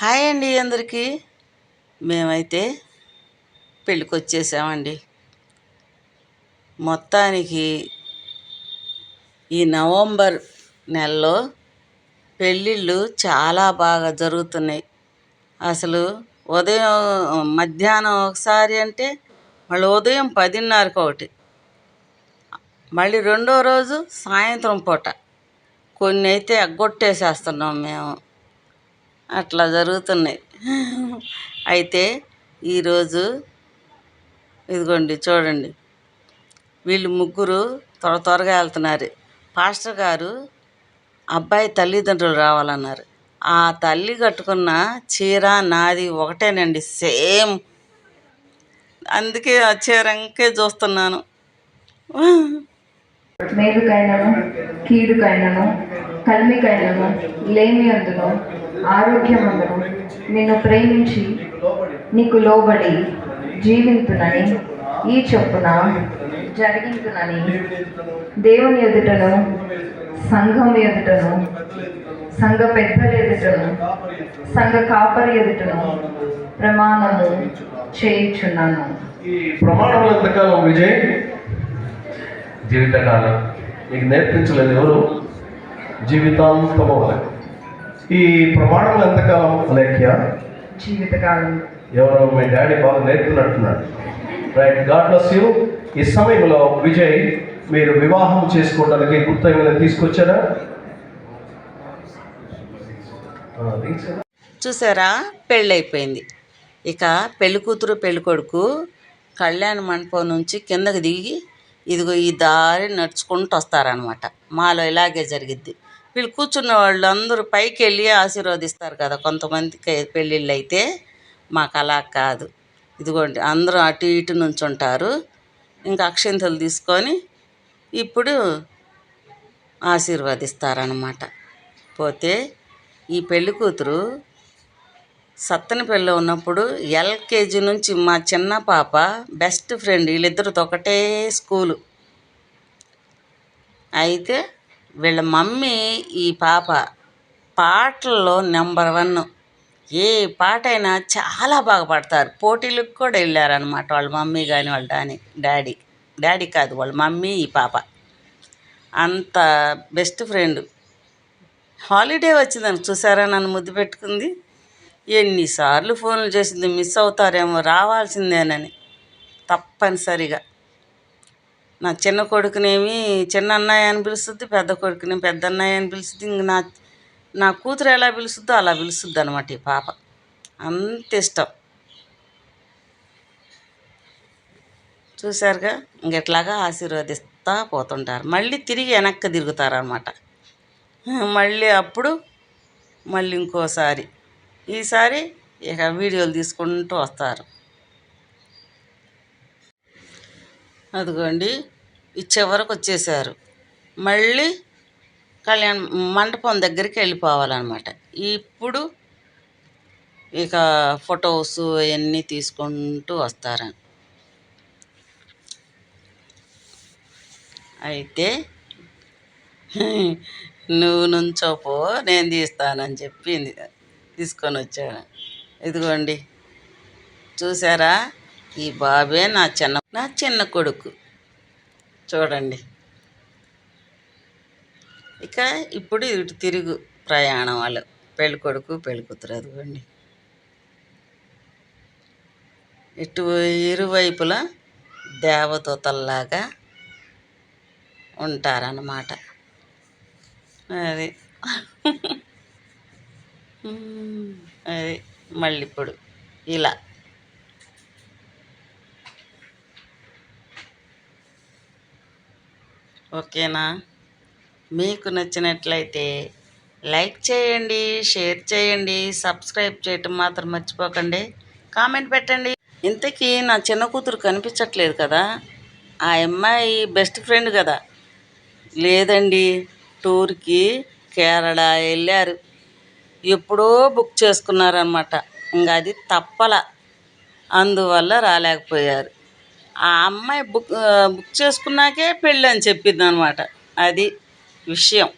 Hi అండి అందరికీ. మేమైతే పెళ్ళికి వచ్చేసామండి మొత్తానికి ఈ నవంబర్ నెలలో పెళ్ళిళ్ళు చాలా బాగా జరుగుతున్నాయి. అసలు ఉదయం మధ్యాహ్నం ఒకసారి అంటే మళ్ళీ ఉదయం పదిన్నరకు ఒకటి. మళ్ళీ రెండో రోజు సాయంత్రం పూట. కొన్ని అయితే ఎగ్గొట్టేసేస్తున్నాం మేము. అట్లా జరుగుతున్నాయి. అయితే ఈరోజు ఇదిగోండి చూడండి. వీళ్ళు ముగ్గురు త్వర త్వరగా వెళ్తున్నారు. పాస్టర్ గారు అబ్బాయి తల్లిదండ్రులు రావాలన్నారు. ఆ తల్లి కట్టుకున్న చీర నాది ఒకటేనండి సేమ్. అందుకే ఆ చీర ఇంకే చూస్తున్నాను. మేలుకైనను కీడుకైనను కలిమికైనను లేమి అందును. ఆరోగ్యమందును నిన్ను ప్రేమించి నీకు లోబడి జీవింతునని ఈ చొప్పున జరిగింతునని దేవుని ఎదుటను సంఘం ఎదుటను సంఘ పెద్దల ఎదుటను సంఘ కాపరి ఎదుటను ప్రమాణము చేయుచున్నాను. ఈ ప్రమాణంలో ఎంతకాలం విజయ్? జీవితకాలం. నీకు నేర్పించలేదు ఎవరు? జీవితాంతము వరకు. ఈ ప్రమాణంలో ఎంతకాలం లేఖ్య జీవితకాలం. ఎవరో మీ డాడీ బాగా నేర్పుతున్నట్టున్నాడు. రైట్ గాడ్ బ్లస్ యూ ఈ సమయంలో విజయ్ మీరు వివాహం చేసుకోవడానికి గుర్తు ఏమైనా తీసుకొచ్చారా. చూసారా? పెళ్ళైపోయింది. ఇక పెళ్ళి కూతురు పెళ్ళి కొడుకు కళ్యాణ మండపం నుంచి కిందకి దిగి ఇదిగో ఈ దారి నడుచుకుంటూ వస్తారనమాట మాలో ఇలాగే జరిగిద్ది. వీళ్ళు కూర్చున్న వాళ్ళు అందరూ పైకి వెళ్ళి ఆశీర్వదిస్తారు కదా కొంతమందికి పెళ్ళిళ్ళు అయితే మాకు అలా కాదు. ఇదిగోండి అందరూ అటు ఇటు నుంచి ఉంటారు ఇంకా అక్షింతలు తీసుకొని ఇప్పుడు ఆశీర్వదిస్తారనమాట పోతే ఈ పెళ్ళి కూతురు సత్తనపల్లిలో ఉన్నప్పుడు ఎల్కేజీ నుంచి మా చిన్న పాప బెస్ట్ ఫ్రెండ్ వీళ్ళిద్దరితో ఒకటే స్కూలు. అయితే వీళ్ళ మమ్మీ ఈ పాప పాటల్లో నెంబర్ వన్. ఏ పాట అయినా చాలా బాగా పాడతారు. పోటీలకు కూడా వెళ్ళారనమాట వాళ్ళ మమ్మీ కానీ వాళ్ళ డానీ డాడీ. డాడీ కాదు వాళ్ళ మమ్మీ ఈ పాప. అంత బెస్ట్ ఫ్రెండ్. హాలిడే వచ్చిందని చూసారా నన్ను ముద్దు పెట్టుకుంది? ఎన్నిసార్లు ఫోన్లు చేసింది మిస్ అవుతారేమో రావాల్సిందేనని. తప్పనిసరిగా. నా చిన్న కొడుకునేమి చిన్న అన్నయ్య అని పిలుస్తుంది పెద్ద కొడుకుని పెద్ద అన్నయ్య అని పిలుస్తుంది. ఇంక నా నా కూతురు ఎలా పిలుస్తుందో అలా పిలుస్తుంది అనమాట ఈ పాప. అంత ఇష్టం. చూశారుగా? ఇంకెట్లాగా ఆశీర్వదిస్తా పోతుంటారు. మళ్ళీ తిరిగి వెనక్కి తిరుగుతారనమాట మళ్ళీ అప్పుడు మళ్ళీ ఇంకోసారి. ఈసారి ఇక వీడియోలు తీసుకుంటూ వస్తారు. అదిగోండి ఈ చివరకు వచ్చేసారు. మళ్ళీ కళ్యాణ మండపం దగ్గరికి వెళ్ళిపోవాలన్నమాట. ఇప్పుడు ఇక ఫొటోస్ అవన్నీ తీసుకుంటూ వస్తారు అయితే నువ్వు నుంచోపో నేను తీస్తానని చెప్పింది తీసుకొని వచ్చాను ఇదిగోండి చూసారా? ఈ బాబే నా చిన్న నా చిన్న కొడుకు. చూడండి. ఇక ఇప్పుడు ఇటు తిరుగు ప్రయాణం వాళ్ళు. పెళ్ళి కొడుకు పెళ్ళి కూతురు అదిగోండి. ఇటు ఇరువైపులా దేవదూతల్లాగా ఉంటారన్నమాట. అది. అది మళ్ళీ ఇప్పుడు ఇలా. ఓకేనా? మీకు నచ్చినట్లయితే లైక్ చేయండి షేర్ చేయండి సబ్స్క్రైబ్ చేయటం మాత్రం మర్చిపోకండి. కామెంట్ పెట్టండి. ఇంతకీ నా చిన్న కూతురు కనిపించట్లేదు కదా? ఆ అమ్మాయి బెస్ట్ ఫ్రెండ్ కదా? లేదండి టూర్కి కేరళ వెళ్ళారు. ఎప్పుడో బుక్ చేసుకున్నారనమాట ఇంకా అది తప్పల. అందువల్ల రాలేకపోయారు. ఆ అమ్మాయి బుక్ బుక్ చేసుకున్నాకే పెళ్ళి అని చెప్పింది అనమాట అది విషయం.